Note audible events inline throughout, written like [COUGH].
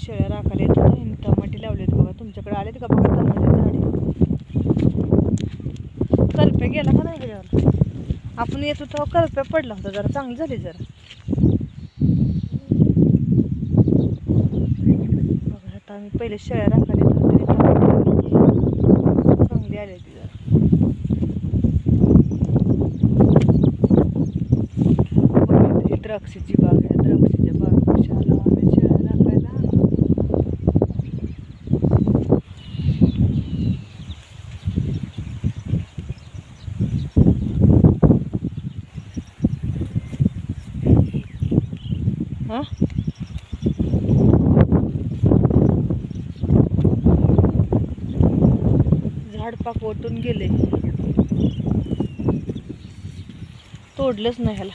शेळ्या राखायला येत होतं ह्यांनी टमाटे लावलेत बघा. तुमच्याकडे आलेत का बघा टमाटे झाडे? करप्या गेला का नाही त्याच्यावर आपण येत होतो तेव्हा पडला होता जरा चांगली झाली जरा. बघा आता आम्ही पहिले शेळ्या राखायला येतो तरी चांगली आली ती जरा. बघा, द्राक्षाची बाग आहे आलो आम्ही शेळ्या राखायला हा झाड पाक ओटून गेले. तोडलंच नाही ह्याला.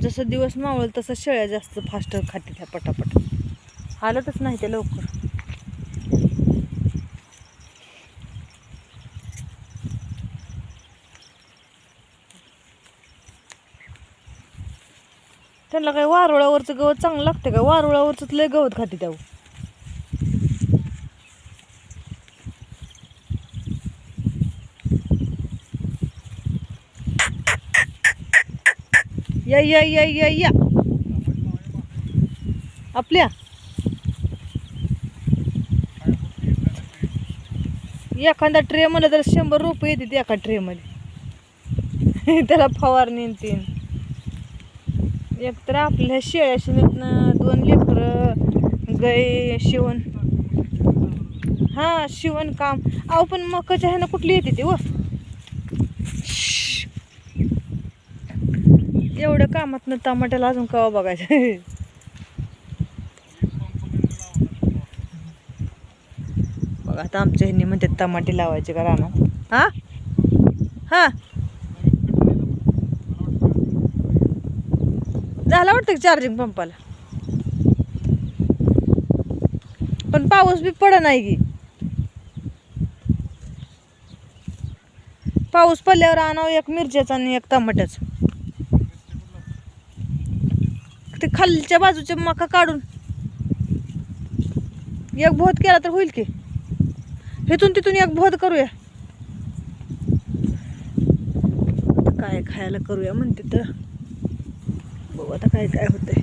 जसं दिवस मावळ तसं शेळ्या जास्त फास्ट खाते त्या पटापट. हालतच नाही ते लवकर. त्यांना काय वारुळावरचं गवत चांगलं लागतं का वारुळावरच लय गवत खाते त्या. या या या या या. आपल्या. एखादा ट्रे म्हणलं तर शंभर रुपये येते एका ट्रेमध्ये. [LAUGHS] त्याला फवारणी तीन. एक तर आपल्या शेळ्या शिवतनं दोन लेकरं गाय शिवण. हा शिवण काम. अहो पण मकाच्या ह्यानं कुठली येते ती हो? व एवढं कामातनं टमाट्याला अजून कवा बघायचं? बघा आता आमच्या ह्यांनी म्हणतात टमाटे लावायचे का रानात? हा? हा? झाला वाटतं चार्जिंग पंपाला पण पाऊस बी पड नाही की. पाऊस पडल्यावर आणावं एक मिरच्याचा आणि एक टमाट्याचा. ते खालच्या बाजूचे मका काढून. एक भोत केला तर होईल की. हेतून तिथून एक भोत करूया. काय खायला करूया म्हणते तर. बघू आता काय काय होतंय.